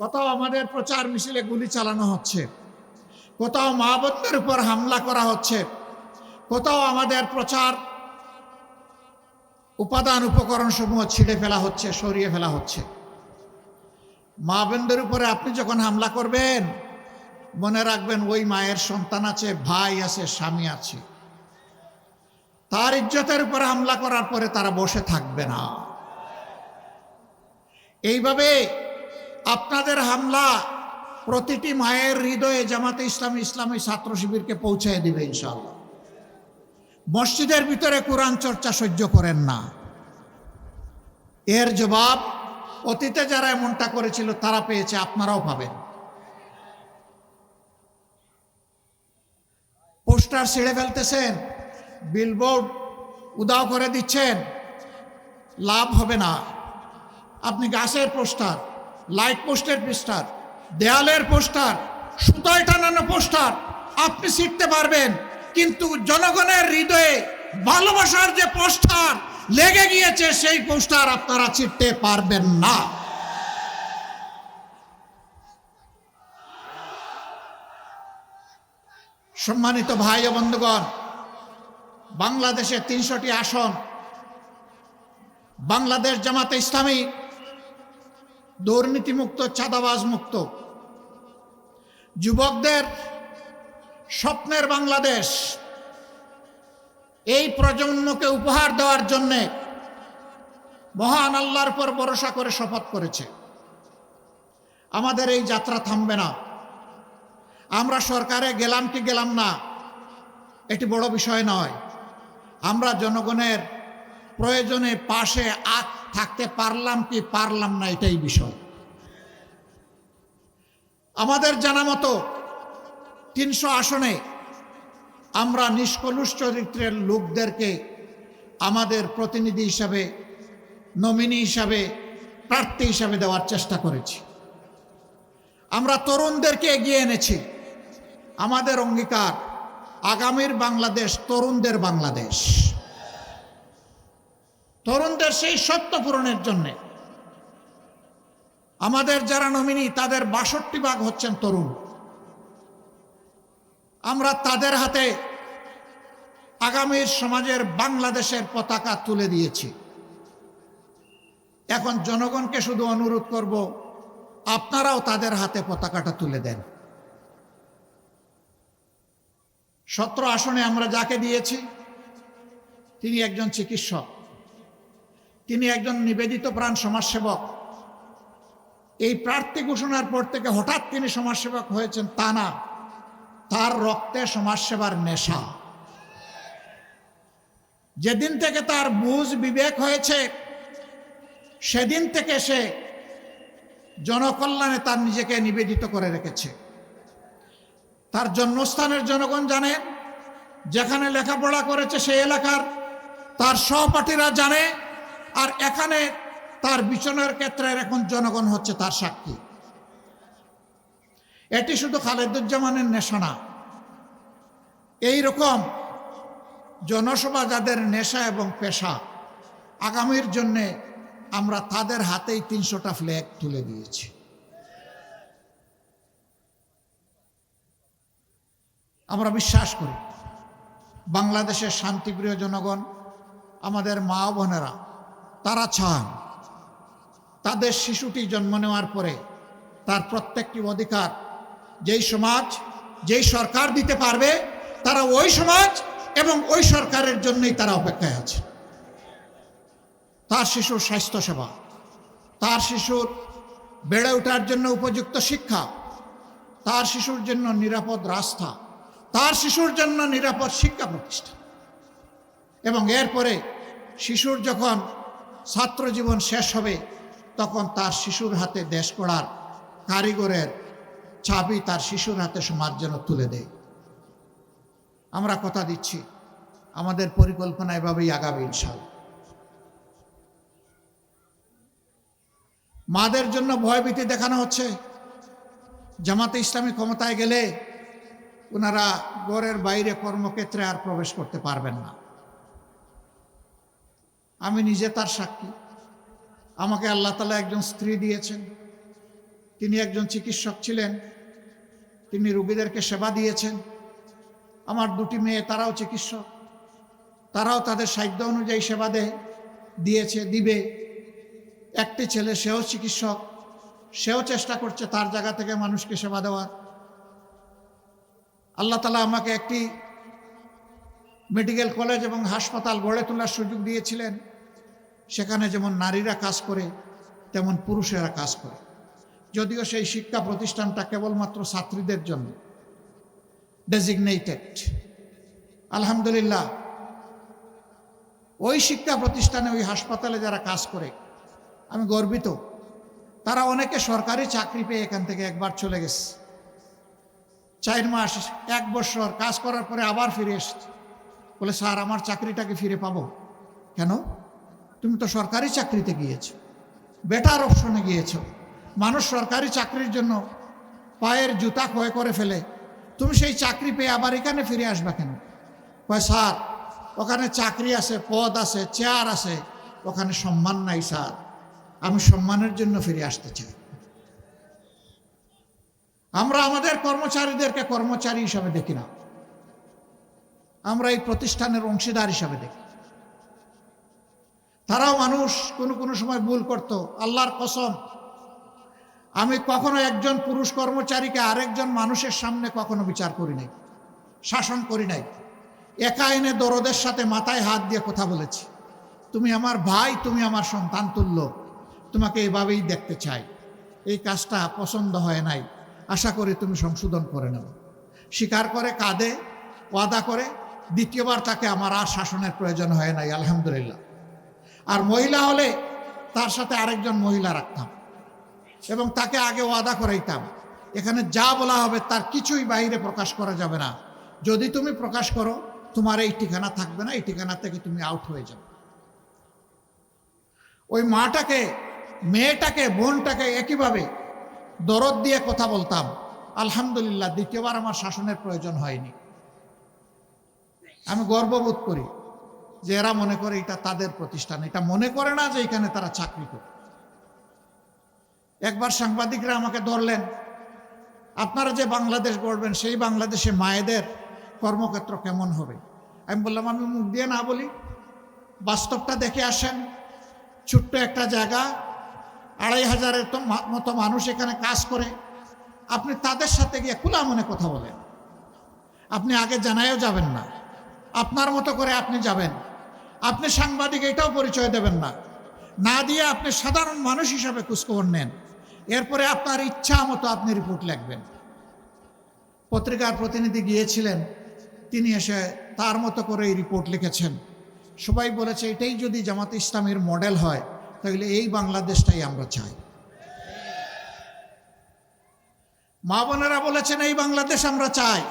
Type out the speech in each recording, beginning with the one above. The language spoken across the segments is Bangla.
কোথাও আমাদের প্রচার মিছিলে গুলি চালানো হচ্ছে। কোথাও মা বোনদের উপর হামলা করা হচ্ছে। কোথাও আমাদের প্রচার উপাদান উপকরণ সমূহ ছিঁড়ে ফেলা হচ্ছে, সরিয়ে ফেলা হচ্ছে। মা বোনদের উপরে আপনি যখন হামলা করবেন, মনে রাখবেন ওই মায়ের সন্তান আছে, ভাই আছে, স্বামী আছে। তার ইজ্জতের উপরে হামলা করার পরে তারা বসে থাকবে না। এইভাবে আপনাদের হামলা প্রতিটি মায়ের হৃদয়ে জামাতে ইসলাম ইসলামী ছাত্র শিবিরকে পৌঁছায় দিবে ইনশাল্লাহ মসজিদের ভিতরে কোরআন চর্চা সহ্য করেন না। এর জবাব, অতীতে যারা এমনটা করেছিল তারা পেয়েছে, আপনারাও পাবেন। পোস্টার ছিঁড়ে ফেলতেছেন বিলবোর্ড উদাও করে দিচ্ছেন, লাভ হবে না। আপনি গাছের পোস্টার লাইট পোস্টের পোস্টার, দেয়ালের পোস্টার, সুতায় টানানো পোস্টার, আপনি শিখতে পারবেন। কিন্তু জনগণের হৃদয়ে ভালোবাসার যে পোস্টার লেগে গিয়েছে, সেই পোস্টার আপনারা চিনতে পারবেন না। সম্মানিত ভাই ও বন্ধুগণ, বাংলাদেশে তিনশোটি আসন, বাংলাদেশ জামাতে ইসলামী দুর্নীতিমুক্ত চাঁদাবাজ মুক্ত যুবকদের স্বপ্নের বাংলাদেশ। এই প্রজন্মকে উপহার দেওয়ার জন্যে মহান আল্লাহর পর ভরসা করে শপথ করেছে। আমাদের এই যাত্রা থামবে না। আমরা সরকারে গেলাম কি গেলাম না, এটি বড় বিষয় নয়। আমরা জনগণের প্রয়োজনে পাশে আগ থাকতে পারলাম কি পারলাম না এটাই বিষয়। আমাদের জানা মতো তিনশো আসনে আমরা নিষ্কলুষ চরিত্রের লোকদেরকে আমাদের প্রতিনিধি হিসাবে নমিনি হিসাবে, প্রার্থী হিসাবে দেওয়ার চেষ্টা করেছি। আমরা তরুণদেরকে এগিয়ে এনেছি। আমাদের অঙ্গীকার আগামীর বাংলাদেশ, তরুণদের বাংলাদেশ। তরুণদের সেই সত্য পূরণের জন্যে। আমাদের যারা নমিনি, তাদের বাষট্টি ভাগ হচ্ছেন তরুণ। আমরা তাদের হাতে আগামীর সমাজের বাংলাদেশের পতাকা তুলে দিয়েছি। এখন জনগণকে শুধু অনুরোধ করব, আপনারাও তাদের হাতে পতাকাটা তুলে দেন। সতেরো আসনে আমরা যাকে দিয়েছি, তিনি একজন চিকিৎসক। তিনি একজন নিবেদিত প্রাণ সমাজসেবক। এই প্রার্থী ঘোষণার পর থেকে হঠাৎ তিনি সমাজসেবক হয়েছেন তা না, তার রক্তে সমাজসেবার নেশা। যেদিন থেকে তার বুঝ বিবেক হয়েছে, সেদিন থেকে সে জনকল্যাণে তার নিজেকে নিবেদিত করে রেখেছে। তার জন্মস্থানের জনগণ জানে, যেখানে লেখাপড়া করেছে সেই এলাকার, তার সহপাঠীরা জানে আর এখানে তার বিচনের ক্ষেত্রে এখন জনগণ হচ্ছে তার সাক্ষী। এটি শুধু খালেদুজ্জামানের নেশা না, এইরকম জনসভা যাদের নেশা এবং পেশা, আগামীর জন্যে আমরা তাদের হাতেই তিনশোটা ফ্ল্যাগ তুলে দিয়েছি। আমরা বিশ্বাস করি, বাংলাদেশের শান্তিপ্রিয় জনগণ, আমাদের মা বোনেরা তারা চান। তাদের শিশুটি জন্ম নেওয়ার পরে তার প্রত্যেকটি অধিকার যেই সমাজ, যেই সরকার দিতে পারবে, তারা ওই সমাজ এবং ওই সরকারের জন্যই তারা অপেক্ষায় আছে। তার শিশুর স্বাস্থ্যসেবা, তার শিশুর বেড়ে ওঠার জন্য উপযুক্ত শিক্ষা, তার শিশুর জন্য নিরাপদ রাস্তা, তার শিশুর জন্য নিরাপদ শিক্ষা প্রতিষ্ঠা এবং এরপরে শিশুর যখন ছাত্র জীবন শেষ হবে, তখন তার শিশুর হাতে দেশ গড়ার কারিগরের চাবি তার শিশুর হাতে সমাজ যেন তুলে দেয়। আমরা কথা দিচ্ছি, আমাদের পরিকল্পনা এভাবেই আগাবে ইনশাল্লাহ মাদের জন্য ভয়ভীতি দেখানো হচ্ছে। জামাতে ইসলামী ক্ষমতায় গেলে ওনারা গড়ের বাইরে কর্মক্ষেত্রে আর প্রবেশ করতে পারবেন না। আমি নিজে তার সাক্ষী। আমাকে আল্লাহ তালা একজন স্ত্রী দিয়েছেন। তিনি একজন চিকিৎসক ছিলেন। তিনি রুগীদেরকে সেবা দিয়েছেন। আমার দুটি মেয়ে, তারাও চিকিৎসক। তারাও তাদের সাধ্য অনুযায়ী সেবা দেয় দিয়েছে, দিবে। একটি ছেলে, সেও চিকিৎসক। সেও চেষ্টা করছে তার জায়গা থেকে মানুষকে সেবা দেওয়ার। আল্লাহ তালা আমাকে একটি মেডিকেল কলেজ এবং হাসপাতাল গড়ে তোলার সুযোগ দিয়েছিলেন। সেখানে যেমন নারীরা কাজ করে, তেমন পুরুষেরা কাজ করে। যদিও সেই শিক্ষা প্রতিষ্ঠানটা কেবলমাত্র ছাত্রীদের জন্য। ডেজিগনেটেড আলহামদুলিল্লাহ, ওই শিক্ষা প্রতিষ্ঠানে, ওই হাসপাতালে যারা কাজ করে, আমি গর্বিত। তারা অনেকে সরকারি চাকরি পেয়ে এখান থেকে একবার চলে গেছে। চার মাস, এক বছর কাজ করার পরে আবার ফিরে এসছে। বলে, স্যার, আমার চাকরিটাকে ফিরে পাবো। কেন? তুমি তো সরকারি চাকরিতে গিয়েছো, বেটার অপশনে গিয়েছো। মানুষ সরকারি চাকরির জন্য পায়ের জুতা ক্ষয় করে ফেলে। তুমি সেই চাকরি পেয়ে আবার এখানে ফিরে আসবা কেন? কয়, স্যার, ওখানে চাকরি আছে, পদ আছে, চেয়ার আছে, ওখানে সম্মান নাই, স্যার। আমি সম্মানের জন্য ফিরে আসতে চাই। আমরা আমাদের কর্মচারীদেরকে কর্মচারী হিসাবে দেখি না। আমরা এই প্রতিষ্ঠানের অংশীদার হিসাবে দেখি। তারাও মানুষ, কোনো কোনো সময় ভুল করত। আল্লাহর কসম, আমি কখনো একজন পুরুষ কর্মচারীকে আরেকজন মানুষের সামনে কখনো বিচার করি নাই, শাসন করি নাই। একা এনে দরদের সাথে মাথায় হাত দিয়ে কথা বলেছি। তুমি আমার ভাই, তুমি আমার সন্তান তুল্য, তোমাকে এভাবেই দেখতে চাই। এই কাজটা পছন্দ হয় নাই। আশা করি তুমি সংশোধন করে নেব স্বীকার করে, কাঁদে, ওয়াদা করে দ্বিতীয়বার তাকে আমার আর শাসনের প্রয়োজন হয় নাই, আলহামদুলিল্লাহ। আর মহিলা হলে তার সাথে আরেকজন মহিলা রাখতাম এবং তাকে আগে ওয়াদা করাইতাম। এখানে যা বলা হবে তার কিছুই বাইরে প্রকাশ করা যাবে না। যদি তুমি প্রকাশ করো, তোমার এই ঠিকানা থাকবে না, এই ঠিকানা থেকে তুমি আউট হয়ে যাবে। ওই মাটাকে, মেয়েটাকে, বোনটাকে একইভাবে দরদ দিয়ে কথা বলতাম। আলহামদুলিল্লাহ, দ্বিতীয়বার আমার শাসনের প্রয়োজন হয়নি। আমি গর্ববোধ করি যে এরা মনে করে এটা তাদের প্রতিষ্ঠান। এটা মনে করে না যে এখানে তারা চাকরি করে। একবার সাংবাদিকরা আমাকে ধরলেন, আপনারা যে বাংলাদেশ গড়বেন, সেই বাংলাদেশে মায়েদের কর্মক্ষেত্র কেমন হবে? আমি বললাম, আমি মুখ দিয়ে না বলি। বাস্তবটা দেখে আসেন। ছোট্ট একটা জায়গা, আড়াই হাজারের তো মতো মানুষ এখানে কাজ করে। আপনি তাদের সাথে গিয়ে খোলা মনে কথা বলেন। আপনি আগে জানায়ও যাবেন না। আপনার মতো করে আপনি যাবেন। আপনি সাংবাদিক, এটাও পরিচয় দেবেন না। না দিয়ে আপনি সাধারণ মানুষ হিসাবে খোঁজখবর নেন। এরপরে আপনার ইচ্ছা মতো আপনি রিপোর্ট লিখবেন। পত্রিকার প্রতিনিধি গিয়েছিলেন। তিনি এসে তার মতো করে এই রিপোর্ট লিখেছেন। সবাই বলেছে, এটাই যদি জামাত ইসলামের মডেল হয়, তাহলে এই বাংলাদেশটাই আমরা চাই। মা বোনেরা বলেছেন, এই বাংলাদেশ আমরা চাই।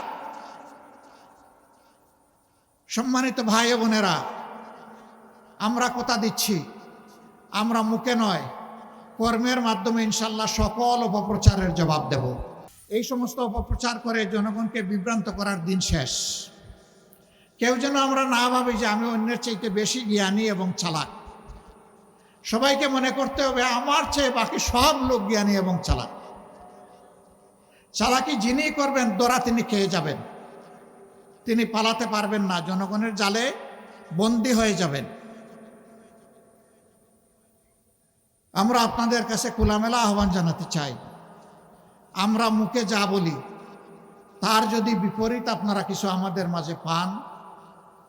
সম্মানিত ভাই বোনেরা, আমরা কথা দিচ্ছি, আমরা মুখে নয়, কর্মের মাধ্যমে ইনশাল্লাহ সকল অপপ্রচারের জবাব দেব। এই সমস্ত অপপ্রচার করে জনগণকে বিভ্রান্ত করার দিন শেষ। কেউ যেন আমরা না ভাবি যে আমি অন্যের চাইতে বেশি জ্ঞানী এবং চালাক। সবাইকে মনে করতে হবে, আমার চেয়ে বাকি সব লোক জ্ঞানী এবং চালাক। চালাকি যিনি করবেন দোরা তিনি খেয়ে যাবেন। তিনি পালাতে পারবেন না, জনগণের জালে বন্দী হয়ে যাবেন। আমরা আপনাদের কাছে খোলামেলা আহ্বান জানাতে চাই। আমরা মুখে যা বলি, তার যদি বিপরীত আপনারা কিছু আমাদের মাঝে পান,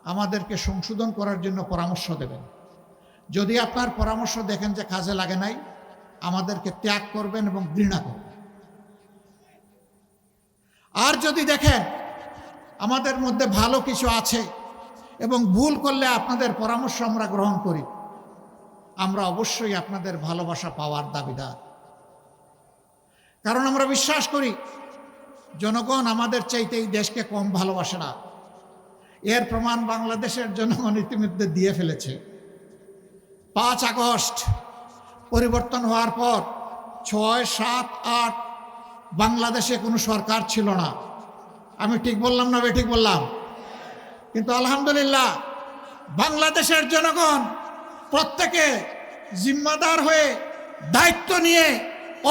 আমাদেরকে সংশোধন করার জন্য পরামর্শ দেবেন। যদি আপনার পরামর্শ দেখেন যে কাজে লাগে নাই, আমাদেরকে ত্যাগ করবেন এবং ঘৃণা করবেন। আর যদি দেখেন আমাদের মধ্যে ভালো কিছু আছে এবং ভুল করলে আপনাদের পরামর্শ আমরা গ্রহণ করি। আমরা অবশ্যই আপনাদের ভালোবাসা পাওয়ার দাবিদার। কারণ আমরা বিশ্বাস করি, জনগণ আমাদের চাইতে এই দেশকে কম ভালোবাসে না। এর প্রমাণ বাংলাদেশের জনগণ ইতিমধ্যে দিয়ে ফেলেছে। পাঁচ আগস্ট পরিবর্তন হওয়ার পর ছয়, সাত, আট বাংলাদেশে কোনো সরকার ছিল না। আমি ঠিক বললাম না বে ঠিক বললাম? কিন্তু আলহামদুলিল্লাহ, বাংলাদেশের জনগণ প্রত্যেকে জিম্মাদার হয়ে দায়িত্ব নিয়ে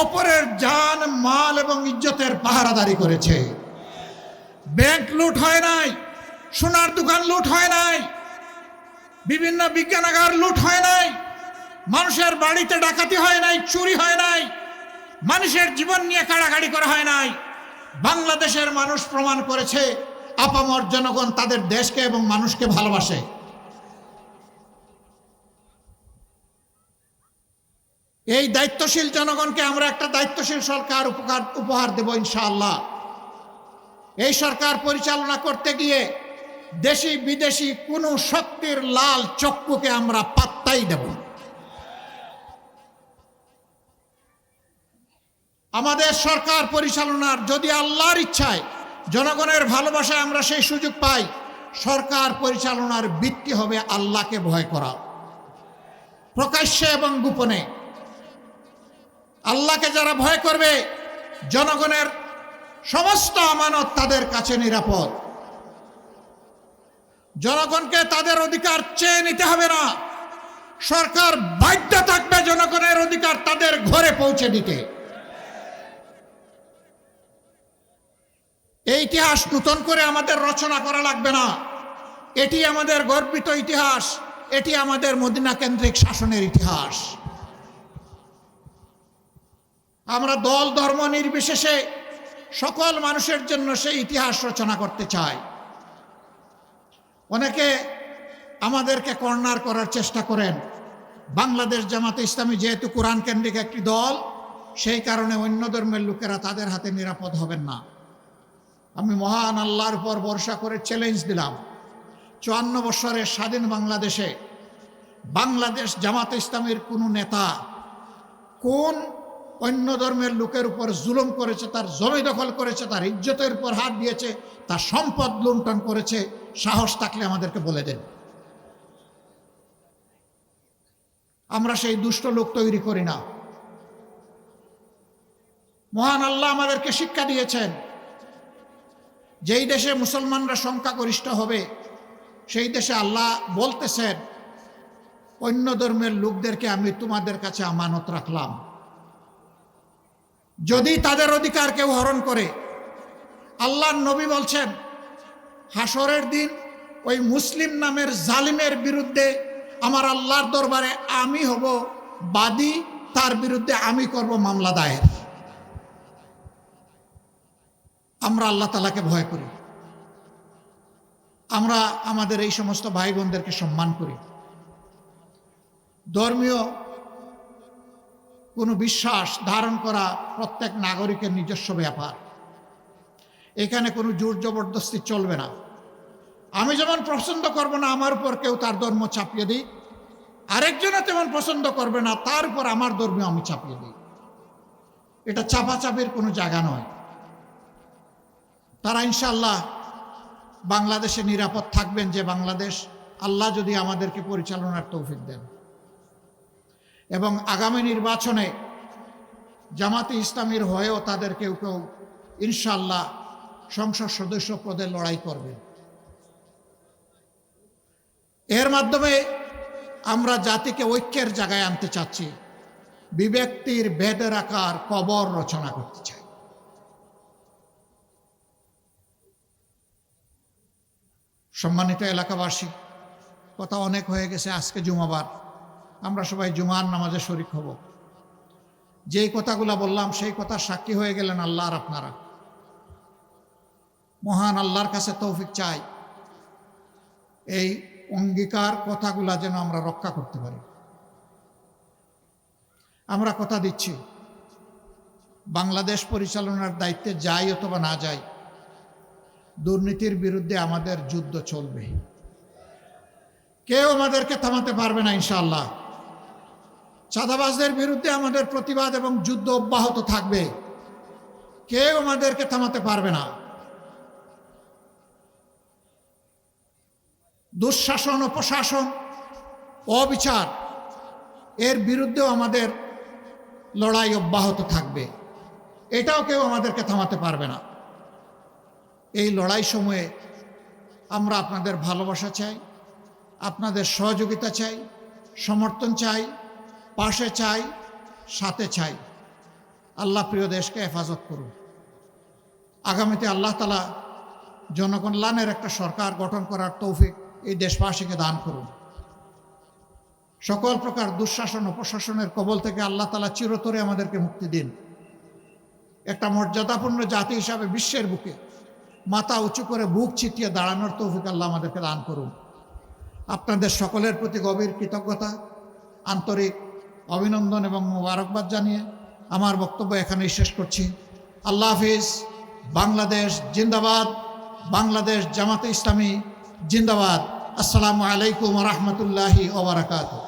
অপরের জান, মাল এবং ইজ্জতের পাহারাদারি করেছে। ব্যাংক লুট হয় নাই, সোনার দোকান লুট হয় নাই, বিভিন্ন বিজ্ঞানাগার লুট হয় নাই, মানুষের বাড়িতে ডাকাতি হয় নাই, চুরি হয় নাই, মানুষের জীবন নিয়ে কাড়াকাড়ি করা হয় নাই। বাংলাদেশের মানুষ প্রমাণ করেছে, আপামর জনগণ তাদের দেশকে এবং মানুষকে ভালোবাসে। এই দায়িত্বশীল জনগণকে আমরা একটা দায়িত্বশীল সরকার উপকার, উপহার দেব ইনশাআল্লাহ। এই সরকার পরিচালনা করতে গিয়ে দেশি বিদেশি কোনো শক্তির লাল চক্ষুকে আমরা পাত্তাই দেব না। আমাদের সরকার পরিচালনার যদি আল্লাহর ইচ্ছায় জনগণের ভালোবাসায় আমরা সেই সুযোগ পাই, সরকার পরিচালনার ভিত্তি হবে আল্লাহকে ভয় করা। প্রকাশ্যে এবং গোপনে। আল্লাহকে যারা ভয় করবে, জনগণের সমস্ত আমানত তাদের কাছে নিরাপদ। জনগণকে তাদের অধিকার চেয়ে নিতে হবে না। সরকার বাধ্য থাকবে জনগণের অধিকার তাদের ঘরে পৌঁছে দিতে। এই ইতিহাস নূতন করে আমাদের রচনা করা লাগবে না। এটি আমাদের গর্বিত ইতিহাস। এটি আমাদের মদিনা কেন্দ্রিক শাসনের ইতিহাস। আমরা দল, ধর্ম নির্বিশেষে সকল মানুষের জন্য সেই ইতিহাস রচনা করতে চাই। অনেকে আমাদেরকে কর্নার করার চেষ্টা করেন। বাংলাদেশ জামাতে ইসলামী যেহেতু কোরআন কেন্দ্রিক একটি দল, সেই কারণে অন্য ধর্মের লোকেরা তাদের হাতে নিরাপদ হবেন না। আমি মহান আল্লাহর উপর ভরসা করে চ্যালেঞ্জ দিলাম। চুয়ান্ন বছরের স্বাধীন বাংলাদেশে বাংলাদেশ জামাতে ইসলামের কোনো নেতা কোন অন্য ধর্মের লোকের উপর জুলুম করেছে, তার জমি দখল করেছে, তার ইজ্জতের উপর হাত দিয়েছে, তার সম্পদ লুণ্ঠন করেছে, সাহস থাকলে আমাদেরকে বলে দেন। আমরা সেই দুষ্ট লোক তৈরি করি না। মহান আল্লাহ আমাদেরকে শিক্ষা দিয়েছেন। যেই দেশে মুসলমানরা সংখ্যাগরিষ্ঠ হবে, সেই দেশে আল্লাহ বলতেছেন, অন্য ধর্মের লোকদেরকে আমি তোমাদের কাছে আমানত রাখলাম। যদি তাদের অধিকার কেউ হরণ করে আল্লাহ নবী বলছেন হাসরের দিন ওই মুসলিম নামের জালিমের বিরুদ্ধে আমার আল্লাহর দরবারে আমি হব, বাদী, তার বিরুদ্ধে আমি করব মামলা দায়ের। আমরা আল্লাহ তালাকে ভয় করি। আমরা আমাদের এই সমস্ত ভাই বোনদেরকে সম্মান করি। ধর্মীয় কোনো বিশ্বাস ধারণ করা প্রত্যেক নাগরিকের নিজস্ব ব্যাপার। এখানে কোনো জোর জবরদস্তি চলবে না। আমি যেমন পছন্দ করব না, আমার উপর কেউ তার ধর্ম চাপিয়ে দিই আরেকজনে তেমন পছন্দ করবে না, তার উপর আমার ধর্ম আমি চাপিয়ে দিই। এটা চাপাচাপির কোনো জায়গা নয়। তারা ইনশাল্লাহ বাংলাদেশে নিরাপদ থাকবেন যে বাংলাদেশ আল্লাহ যদি আমাদেরকে পরিচালনার তৌফিক দেন। এবং আগামী নির্বাচনে জামাতে ইসলামীর হয়েও তাদের কেউ কেউ ইনশাল্লাহ সংসদ সদস্য পদে লড়াই করবে। এর মাধ্যমে আমরা জাতিকে ঐক্যের জায়গায় আনতে চাচ্ছি। বিব্যক্তির ভেদের আকার কবর রচনা করতে চাই। সম্মানিত এলাকাবাসী, কথা অনেক হয়ে গেছে আজকে জুমাবার। আমরা সবাই জুমার নামাজে শরিক হব। যেই কথাগুলো বললাম, সেই কথা সাক্ষী হয়ে গেলেন আল্লাহর আপনারা। মহান আল্লাহর কাছে তৌফিক চাই। এই অঙ্গীকার কথাগুলা যেন আমরা রক্ষা করতে পারি। আমরা কথা দিচ্ছি, বাংলাদেশ পরিচালনার দায়িত্বে যাই অথবা না যাই দুর্নীতির বিরুদ্ধে আমাদের যুদ্ধ চলবে। কেউ আমাদেরকে থামাতে পারবে না ইনশাল্লাহ চাঁদাবাজদের বিরুদ্ধে আমাদের প্রতিবাদ এবং যুদ্ধ অব্যাহত থাকবে। কেউ আমাদেরকে থামাতে পারবে না। দুঃশাসন, অপশাসন, অবিচার, এর বিরুদ্ধেও আমাদের লড়াই অব্যাহত থাকবে। এটাও কেউ আমাদেরকে থামাতে পারবে না। এই লড়াই সময়ে আমরা আপনাদের ভালোবাসা চাই, আপনাদের সহযোগিতা চাই, সমর্থন চাই, পাশে চাই, সাথে চাই। আল্লাহ প্রিয় দেশকে হেফাজত করুন। আগামীতে আল্লাহ তালা জনকল্যাণের একটা সরকার গঠন করার তৌফিক এই দেশবাসীকে দান করুন। সকল প্রকার দুঃশাসন ও প্রশাসনের কবল থেকে আল্লাহ তালা চিরতরে আমাদেরকে মুক্তি দিন। একটা মর্যাদাপূর্ণ জাতি হিসাবে বিশ্বের বুকে মাথা উঁচু করে বুক ছিটিয়ে দাঁড়ানোর তৌফিক আল্লাহ আমাদেরকে দান করুন। আপনাদের সকলের প্রতি গভীর কৃতজ্ঞতা, আন্তরিক অভিনন্দন এবং মোবারকবাদ জানিয়ে আমার বক্তব্য এখানেই শেষ করছি। আল্লাহ হাফিজ, বাংলাদেশ জিন্দাবাদ, বাংলাদেশ জামাতে ইসলামী জিন্দাবাদ। আসসালামু আলাইকুম রহমতুল্লাহি ওবরাকাতু